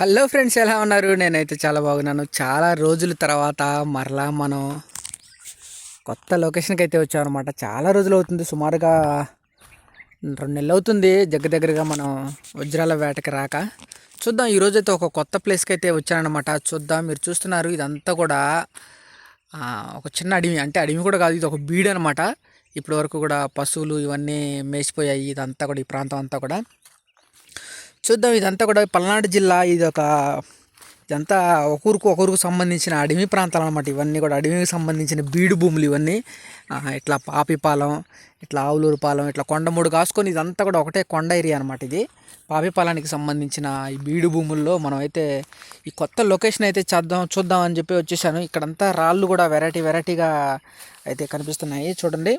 Hello friends ఎలా ఉన్నారు? నేనైతే చాలా బాగున్నాను. చాలా రోజుల తర్వాత మరలా మనం కొత్త లొకేషన్కి అయితే వచ్చామన్నమాట. చాలా రోజులు అవుతుంది. సుమారుగా రెండు నెలలు అవుతుంది దగ్గర దగ్గరగా మనం వజ్రాల వేటకి రాక. చూద్దాం ఈరోజు అయితే ఒక కొత్త ప్లేస్కి అయితే వచ్చానమాట చూద్దాం మీరు చూస్తున్నారు. ఇదంతా కూడా ఒక చిన్న అడవి. అంటే అడవి కూడా కాదు ఇది ఒక బీడు అనమాట ఇప్పటి వరకు కూడా పశువులు ఇవన్నీ మేసిపోయాయి. ఇదంతా కూడా ఈ ప్రాంతం అంతా కూడా. చూద్దాం ఇదంతా కూడా పల్నాడు జిల్లా ఇది ఒక ఇదంతా ఒకరికి ఒకరికి సంబంధించిన అడవి ప్రాంతాలు అనమాట ఇవన్నీ కూడా అడవికి సంబంధించిన బీడు భూములు ఇవన్నీ. ఇట్లా పాపిపాలెం ఇట్లా ఆవులూరు పాలెం ఇట్లా కొండమూడు కాసుకొని ఇదంతా కూడా ఒకటే కొండ ఏరియా అనమాట ఇది. పాపిపాలానికి సంబంధించిన ఈ బీడు భూముల్లో మనం అయితే ఈ కొత్త లొకేషన్ అయితే చేద్దాం చూద్దాం అని చెప్పి వచ్చేసాను. ఇక్కడంతా రాళ్ళు కూడా వెరైటీ వెరైటీగా అయితే కనిపిస్తున్నాయి. చూడండి.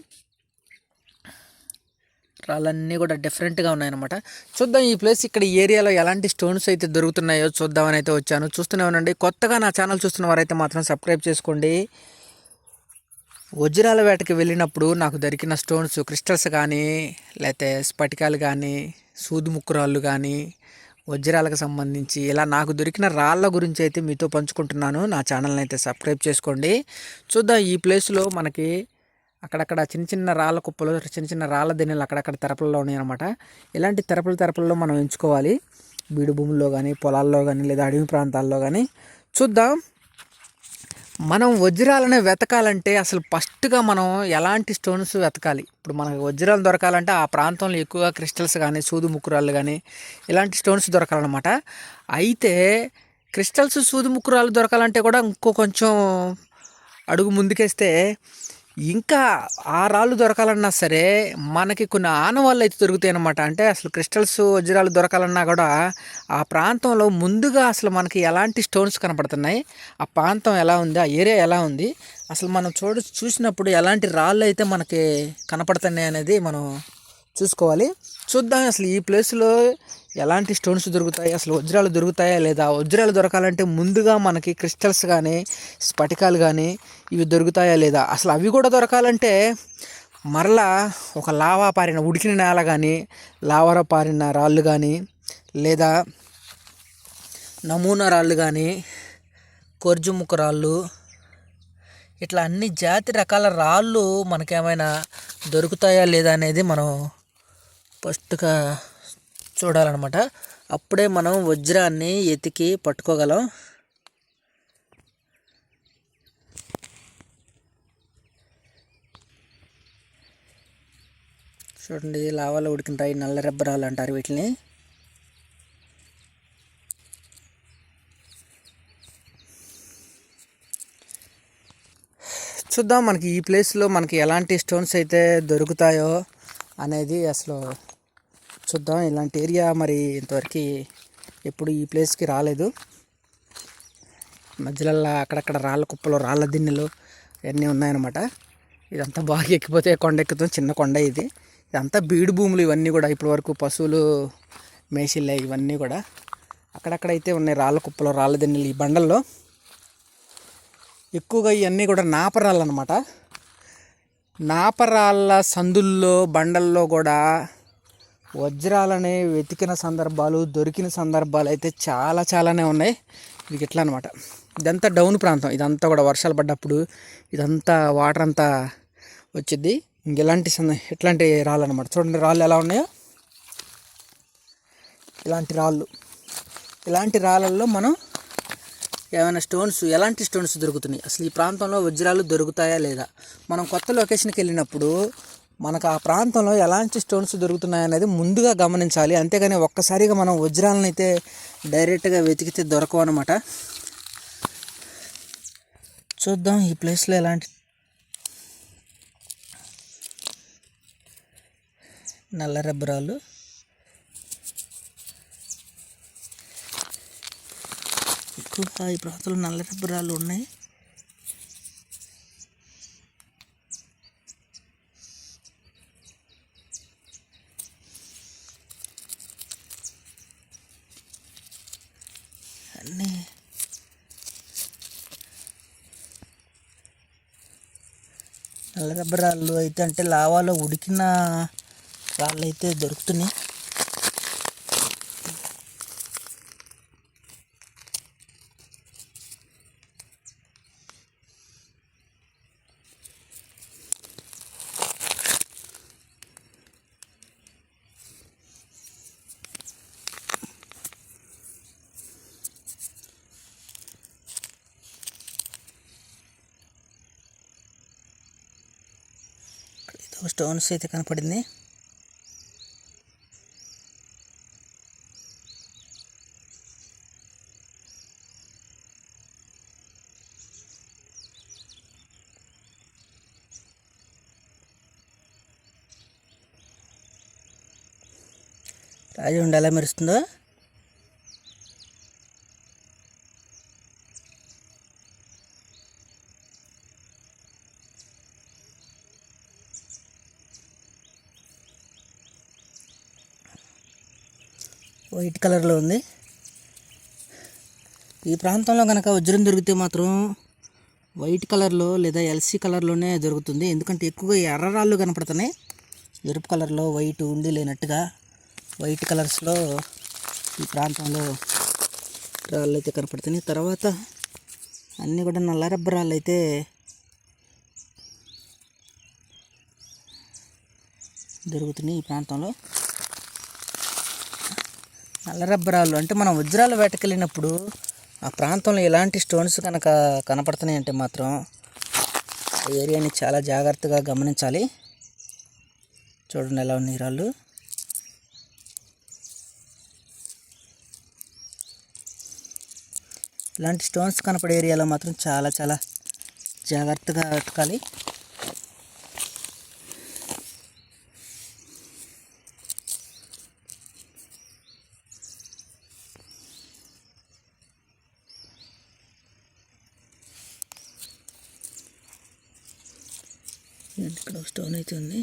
రాళ్ళన్నీ కూడా డిఫరెంట్గా ఉన్నాయన్నమాట. చూద్దాం ఈ ప్లేస్ ఇక్కడ ఏరియాలో ఎలాంటి స్టోన్స్ అయితే దొరుకుతున్నాయో చూద్దామని అయితే వచ్చాను. చూస్తూనే ఉండండి. కొత్తగా నా ఛానల్ చూస్తున్న వారైతే మాత్రం సబ్స్క్రైబ్ చేసుకోండి. వజ్రాల వేటకి వెళ్ళినప్పుడు నాకు దొరికిన స్టోన్స్ క్రిస్టల్స్ కానీ లేకపోతే స్ఫటికాలు కానీ సూదుముక్కురాళ్ళు కానీ వజ్రాలకు సంబంధించి ఇలా నాకు దొరికిన రాళ్ళ గురించి అయితే మీతో పంచుకుంటున్నాను. నా ఛానల్ని అయితే సబ్స్క్రైబ్ చేసుకోండి. చూద్దాం ఈ ప్లేస్లో మనకి అక్కడక్కడ చిన్న చిన్న రాళ్ళ కుప్పలు చిన్న చిన్న రాళ్ళ దిన్నెలు అక్కడక్కడ తెరపల్లో ఉన్నాయన్నమాట. ఇలాంటి తెరపల తెరపల్లో మనం ఎంచుకోవాలి. బీడు భూముల్లో కానీ పొలాల్లో కానీ లేదా అడవి ప్రాంతాల్లో కానీ చూద్దాం. మనం వజ్రాలను వెతకాలంటే అసలు ఫస్ట్గా మనం ఎలాంటి స్టోన్స్ వెతకాలి? ఇప్పుడు మనకు వజ్రాలు దొరకాలంటే ఆ ప్రాంతంలో ఎక్కువగా క్రిస్టల్స్ కానీ సూదు ముక్కురాళ్ళు కానీ ఇలాంటి స్టోన్స్ దొరకాలన్నమాట. అయితే క్రిస్టల్స్ సూది ముక్కురాళ్ళు దొరకాలంటే కూడా ఇంకో కొంచెం అడుగు ముందుకేస్తే ఇంకా ఆ రాళ్ళు దొరకాలన్నా సరే మనకి కొన్ని ఆనవాళ్ళు అయితే దొరుకుతాయి అన్నమాట. అంటే అసలు క్రిస్టల్స్ వజ్రాలు దొరకాలన్నా కూడా ఆ ప్రాంతంలో ముందుగా అసలు మనకి ఎలాంటి స్టోన్స్ కనపడుతున్నాయి ఆ ప్రాంతం ఎలా ఉంది ఆ ఏరియా ఎలా ఉంది అసలు మనం చూడ చూసినప్పుడు ఎలాంటి రాళ్ళు అయితే మనకి కనపడుతున్నాయి అనేది మనం చూసుకోవాలి. చూద్దాం అసలు ఈ ప్లేస్లో ఎలాంటి స్టోన్స్ దొరుకుతాయి? అసలు వజ్రాలు దొరుకుతాయా లేదా? వజ్రాలు దొరకాలంటే ముందుగా మనకి క్రిస్టల్స్ కానీ స్ఫటికాలు కానీ ఇవి దొరుకుతాయా లేదా? అసలు అవి కూడా దొరకాలంటే మరలా ఒక లావా పారిన ఉడికిన నేల కానీ లావర పారిన రాళ్ళు కానీ లేదా నమూనా రాళ్ళు కానీ కొర్జుముఖ రాళ్ళు ఇట్లా అన్ని జాతి రకాల రాళ్ళు మనకేమైనా దొరుకుతాయా లేదా అనేది మనం ఫస్ట్గా చూడాలన్నమాట. అప్పుడే మనం వజ్రాన్ని ఎతికి పట్టుకోగలం. చూడండి లావాలో ఉడికింటాయి నల్ల రబ్బరాలు అంటారు వీటిని. చూద్దాం మనకి ఈ ప్లేస్లో మనకి ఎలాంటి స్టోన్స్ అయితే దొరుకుతాయో అనేది అసలు చూద్దాం. ఇలాంటి ఏరియా మరి ఇంతవరకు ఎప్పుడు ఈ ప్లేస్కి రాలేదు. మధ్యలో అక్కడక్కడ రాళ్ళ కుప్పలు రాళ్ళ దిన్నెలు ఇవన్నీ ఉన్నాయన్నమాట. ఇదంతా బాగా ఎక్కిపోతే కొండ ఎక్కుతాం చిన్న కొండ ఇది. ఇదంతా బీడు భూములు ఇవన్నీ కూడా ఇప్పటి వరకు పశువులు మేసిల్లే ఇవన్నీ కూడా అక్కడక్కడ అయితే ఉన్నాయి రాళ్ళ కుప్పలు రాళ్ళ దిన్నెలు ఈ బండల్లో. ఎక్కువగా ఇవన్నీ కూడా నాపరాళ్ళు అనమాట నాపరాళ్ళ సందుల్లో బండల్లో కూడా వజ్రాలని వెతికిన సందర్భాలు దొరికిన సందర్భాలు అయితే చాలా చాలానే ఉన్నాయి. ఇది ఇట్లా అనమాట ఇదంతా డౌన్ ప్రాంతం. ఇదంతా కూడా వర్షాలు పడ్డప్పుడు ఇదంతా వాటర్ అంతా వచ్చింది ఇంకెలాంటి సంద ఇట్లాంటి రాళ్ళు అనమాట చూడండి రాళ్ళు ఎలా ఉన్నాయో. ఇలాంటి రాళ్ళు. ఇలాంటి రాళ్ళల్లో మనం ఏమైనా స్టోన్స్ ఎలాంటి స్టోన్స్ దొరుకుతున్నాయి? అసలు ఈ ప్రాంతంలో వజ్రాలు దొరుకుతాయా లేదా? మనం కొత్త లొకేషన్కి వెళ్ళినప్పుడు మనకు ఆ ప్రాంతంలో ఎలాంటి స్టోన్స్ దొరుకుతున్నాయి అనేది ముందుగా గమనించాలి. అంతేగాని ఒక్కసారిగా మనం వజ్రాలను అయితే డైరెక్ట్గా వెతికితే దొరకవు అనమాట చూద్దాం ఈ ప్లేస్లో ఎలాంటి నల్ల రబ్బరాలు. ఎక్కువగా ఈ ప్రాంతంలో నల్ల రబ్బరాలు ఉన్నాయి. నల్ల రబ్బర్ రాళ్ళు అయితే అంటే లావాలో ఉడికిన రాళ్ళు అయితే దొరుకుతున్నాయి. ఇక్కడ స్టోన్స్ అయితే కనపడింది. రాజు ఉండాలా ఎలా మెరుస్తుందో? వైట్ కలర్లో ఉంది. ఈ ప్రాంతంలో కనుక వజ్రం దొరికితే మాత్రం వైట్ కలర్లో లేదా ఎల్సీ కలర్లోనే దొరుకుతుంది. ఎందుకంటే ఎక్కువగా ఎర్ర రాళ్ళు కనపడుతున్నాయి. ఎరుపు కలర్లో వైట్ ఉండి లేనట్టుగా వైట్ కలర్స్లో ఈ ప్రాంతంలో రాళ్ళు అయితే కనపడుతున్నాయి. తర్వాత అన్నీ కూడా నల్ల రబ్బర్ రాళ్ళు అయితే దొరుకుతున్నాయి ఈ ప్రాంతంలో. నల్ల రబ్బరాలు. అంటే మనం వజ్రాలు వేటకెళ్ళినప్పుడు ఆ ప్రాంతంలో ఎలాంటి స్టోన్స్ కనుక కనపడుతున్నాయి అంటే మాత్రం ఆ ఏరియాని చాలా జాగ్రత్తగా గమనించాలి. చూడండి ఎలా ఉన్నాయి రాళ్ళు. ఇలాంటి స్టోన్స్ కనపడే ఏరియాలో మాత్రం చాలా చాలా జాగ్రత్తగా వెతకాలి. ఇక్కడ స్టోన్ అయితే ఉంది.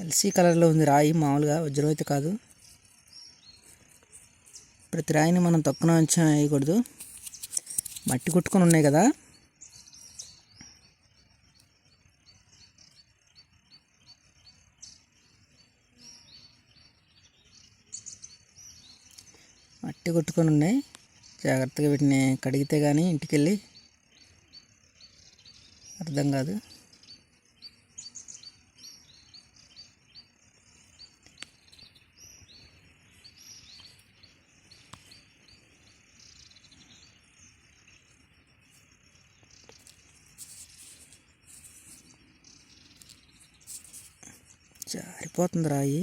ఎల్సీ కలర్లో ఉంది రాయి మామూలుగా వజ్రం అయితే కాదు. ప్రతి రాయిని మనం తక్కువ అంచనా వేయకూడదు మట్టి కొట్టుకొని ఉన్నాయి కదా. మట్టి కొట్టుకొని ఉన్నాయి. జాగ్రత్తగా వీటిని కడిగితే కానీ ఇంటికి వెళ్ళి అర్థం కాదు. జారిపోతుంది రాయి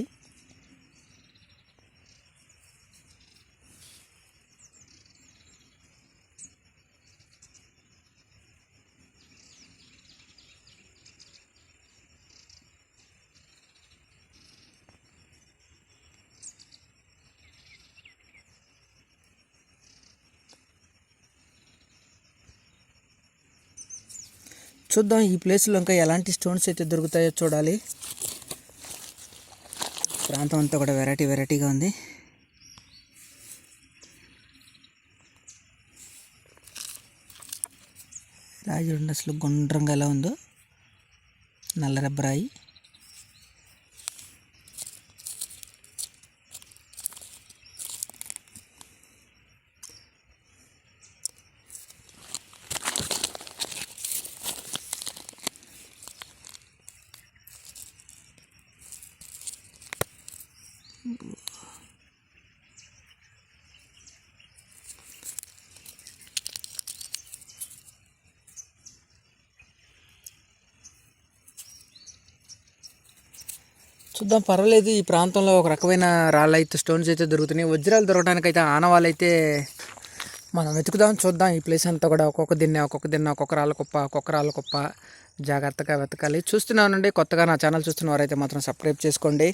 చూద్దాం ఈ ప్లేస్లో ఇంకా ఎలాంటి స్టోన్స్ అయితే దొరుకుతాయో చూడాలి. ప్రాంతం అంతా కూడా వెరైటీ వెరైటీగా ఉంది. రాజు రెండు అసలు గుండ్రంగా ఎలా ఉందో. నల్ల రబ్బరాయి. చూద్దాం పర్వాలేదు. ఈ ప్రాంతంలో ఒక రకమైన రాళ్ళు అయితే స్టోన్స్ అయితే దొరుకుతున్నాయి. వజ్రాలు దొరకడానికి అయితే ఆనవాళ్ళు అయితే మనం వెతుకుదాం చూద్దాం. ఈ ప్లేస్ అంతా కూడా ఒక్కొక్క దిన్నే ఒక్కొక్క దిన్న ఒక్కొక్క రాళ్ళ కుప్ప ఒక్కొక్క రాళ్ళ కుప్ప. జాగ్రత్తగా వెతకాలి. చూస్తున్నానండి కొత్తగా నా ఛానల్ చూస్తున్న వారైతే మాత్రం సబ్స్క్రైబ్ చేసుకోండి.